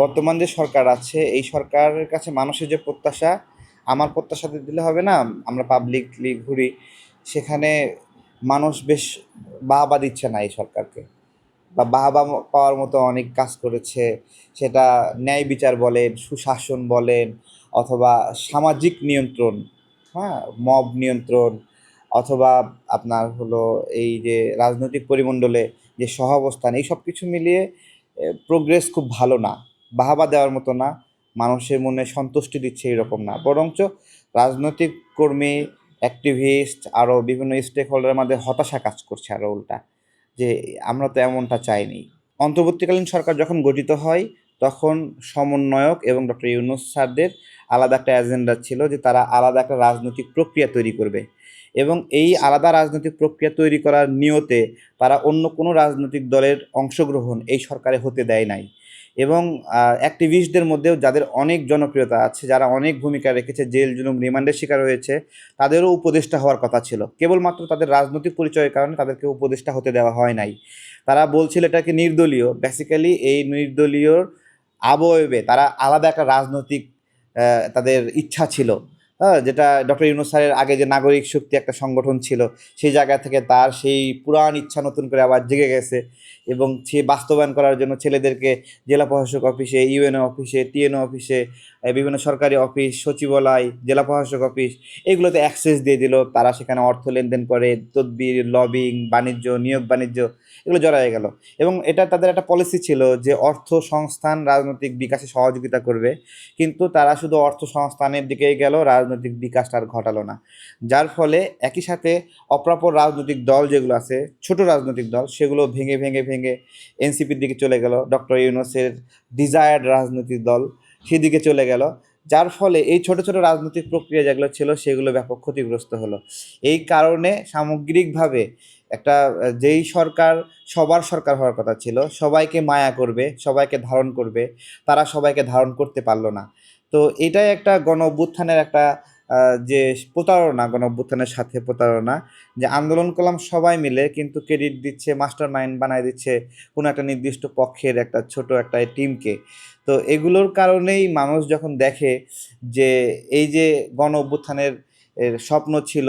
বর্তমান যে সরকার আছে, এই সরকারের কাছে মানুষের যে প্রত্যাশা, আমার প্রত্যাশাতে দিলে হবে না, আমরা পাবলিকলি ঘুরি। সেখানে মানুষ বেশ বাহবা দিচ্ছে না এই সরকারকে। বা বাহাবা পাওয়ার মতো অনেক কাজ করেছে। সেটা ন্যায় বিচার বলেন, সুশাসন বলেন, অথবা সামাজিক নিয়ন্ত্রণ হ্যাঁ মব নিয়ন্ত্রণ, অথবা আপনার হলো এই যে রাজনৈতিক পরিমণ্ডলে যে সহাবস্থান, এই সব কিছু মিলিয়ে প্রোগ্রেস খুব ভালো না। বাহাবা দেওয়ার মতো না, মানুষের মনে সন্তুষ্টি দিচ্ছে এরকম না। বরঞ্চ রাজনৈতিক কর্মী অ্যাক্টিভিস্ট আরও বিভিন্ন স্টেক হোল্ডারের মধ্যে হতাশা কাজ করছে আরও উল্টা, যে আমরা তো এমনটা চাইনি। অন্তর্বর্তীকালীন সরকার যখন গঠিত হয়, তখন সমন্বয়ক এবং ডক্টর ইউনুস স্যারদের আলাদা একটা এজেন্ডা ছিল যে তারা আলাদা একটা রাজনৈতিক প্রক্রিয়া তৈরি করবে এবং এই আলাদা রাজনৈতিক প্রক্রিয়া তৈরি করার নিয়তে তারা অন্য কোনো রাজনৈতিক দলের অংশগ্রহণ এই সরকারে হতে দেয় নাই। এবং অ্যাক্টিভিস্টদের মধ্যেও যাদের অনেক জনপ্রিয়তা আছে, যারা অনেক ভূমিকা রেখেছে, জেল, জুলুম, রিমান্ডের শিকার হয়েছে, তাদেরও উপদেষ্টা হওয়ার কথা ছিল। কেবলমাত্র তাদের রাজনৈতিক পরিচয়ের কারণে তাদেরকে উপদেষ্টা হতে দেওয়া হয় নাই। তারা বলছিল এটাকে নির্দলীয়। বেসিক্যালি এই নির্দলীয় আবয়বে তারা আলাদা একটা রাজনৈতিক তাদের ইচ্ছা ছিল। হ্যাঁ যেটা ডক্টর ইউনুস স্যারের আগে যে নাগরিক শক্তি একটা সংগঠন ছিল, সেই জায়গা থেকে তার সেই পুরাণ ইচ্ছা নতুন করে আবার জেগে গেছে এবং সে বাস্তবায়ন করার জন্য ছেলেদেরকে জেলা প্রশাসক অফিসে, ইউএনও অফিসে, টিএনও অফিসে বিভিন্ন সরকারি অফিস, সচিবালয়, জেলা প্রশাসক অফিস এগুলোতে অ্যাক্সেস দিয়ে দিল। তারা সেখানে অর্থ লেনদেন করে, তদবির, লবিং, বাণিজ্য, নিয়োগ বাণিজ্য এগুলো জড়ায় গেল। এবং এটা তাদের একটা পলিসি ছিল যে অর্থ সংস্থান রাজনৈতিক বিকাশে সহযোগিতা করবে। কিন্তু তারা শুধু অর্থ সংস্থানের দিকেই গেল, রাজনৈতিক বিকাশটা আর ঘটালো না। যার ফলে একই সাথে অপ্রাপ্য রাজনৈতিক দল যেগুলো আছে, ছোট রাজনৈতিক দল, সেগুলো ভেঙে ভেঙে ভেঙে এনসিপির দিকে চলে গেল, ডক্টর ইউনুসের ডিজায়ার্ড রাজনৈতিক দল সেদিকে চলে গেল। যার ফলে এই ছোট ছোট রাজনৈতিক প্রক্রিয়া যেগুলো ছিল, সেগুলো ব্যাপক ক্ষতিগ্রস্ত হলো। এই কারণে সামগ্রিকভাবে একটা, যেই সরকার সবার সরকার হওয়ার কথা ছিল, সবাইকে মায়া করবে, সবাইকে ধারণ করবে, তারা সবাইকে ধারণ করতে পারল না। তো এটাই একটা গণ অভ্যুত্থানের একটা যে প্রতারণা গণ অভ্যুত্থানের সাথে প্রতারণা, যে আন্দোলন করলাম সবাই মিলে, কিন্তু ক্রেডিট দিচ্ছে মাস্টার মাইন্ড বানায় দিচ্ছে কোনো একটা নির্দিষ্ট পক্ষের একটা ছোট একটা টিমকে তো এগুলোর কারণেই মানুষ যখন দেখে যে এই যে গণ অভ্যুত্থানের এর স্বপ্ন ছিল,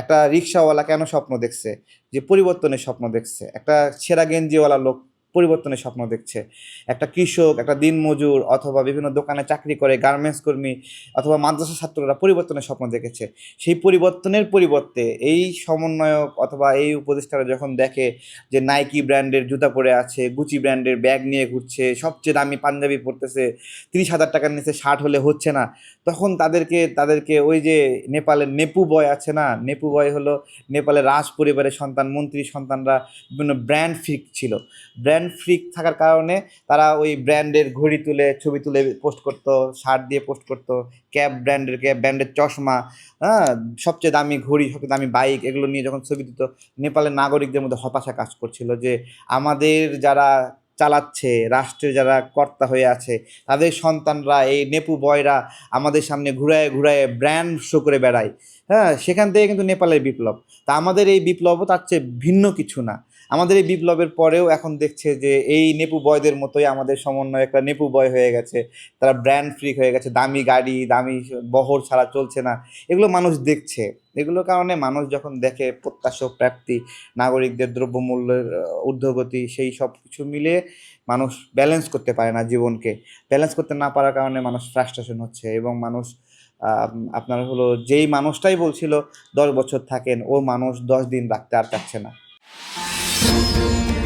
একটা রিক্সাওয়ালা কেন স্বপ্ন দেখছে? যে পরিবর্তনের স্বপ্ন দেখছে। একটা ছেঁড়া গেঞ্জিওয়ালা লোক পরিবর্তনের স্বপ্ন দেখছে। একটা কৃষক, একটা দিনমজুর অথবা বিভিন্ন দোকানে চাকরি করে গার্মেন্টস কর্মী অথবা মাদ্রাসা ছাত্ররা পরিবর্তনের স্বপ্ন দেখেছে। সেই পরিবর্তনের পরিবর্তে এই সমন্বয়ক অথবা এই উপদেষ্টারা যখন দেখে যে নাইকি ব্র্যান্ডের জুতা পরে আছে গুচি ব্র্যান্ডের ব্যাগ নিয়ে ঘুরছে, সবচেয়ে দামি পাঞ্জাবি পরতেছে, তিরিশ হাজার টাকার নিচে শার্ট হলে হচ্ছে না, তখন তাদেরকে তাদেরকে ওই যে নেপালের নেপু বয় আছে না, নেপু বয় হলো নেপালের রাজ পরিবারের সন্তান মন্ত্রী সন্তানরা বিভিন্ন ব্র্যান্ড ফ্রিক ছিল। ব্র্যান্ড ফ্রিক থাকার কারণে তারা ওই ব্র্যান্ডের ঘড়ি তুলে, ছবি তুলে পোস্ট করতো শার্ট দিয়ে পোস্ট করতো ক্যাব ব্র্যান্ডের ক্যাব ব্র্যান্ডের চশমা হ্যাঁ? সবচেয়ে দামি ঘড়ি, সবচেয়ে দামি বাইক এগুলো নিয়ে যখন ছবি দিত নেপালের নাগরিকদের মধ্যে হতাশা কাজ করছিল যে আমাদের যারা চালাচ্ছে, রাষ্ট্রের যারা কর্তা হয়ে আছে, তাদের সন্তানরা, এই নেপু বয়রা আমাদের সামনে ঘুরায় ঘুরায় ব্র্যান্ড শো করে বেড়ায়। হ্যাঁ? সেখান থেকে কিন্তু নেপালের বিপ্লব। তা আমাদের এই বিপ্লবও তার চেয়ে ভিন্ন কিছু না। আমাদের এই বিপ্লবের পরেও এখন দেখছে যে এই নেপু বয়দের মতোই আমাদের সমন্বয় একটা নেপু বয় হয়ে গেছে। তারা ব্র্যান্ড ফ্রিক হয়ে গেছে, দামি গাড়ি, দামি বহর ছাড়া চলছে না। এগুলো মানুষ দেখছে। এগুলোর কারণে মানুষ যখন দেখে প্রত্যাশা প্রাপ্তি, নাগরিকদের দ্রব্যমূল্যের ঊর্ধ্বগতি, সেই সব কিছু মিলিয়ে মানুষ ব্যালেন্স করতে পারে না জীবনকে। ব্যালেন্স করতে না পারার কারণে মানুষ ফ্রাস্ট্রেশন হচ্ছে এবং মানুষ আপনার হলো যেই মানুষটাই বলছিল দশ বছর থাকেন, ও মানুষ দশ দিন রাখতে আর চাচ্ছে না। Deus.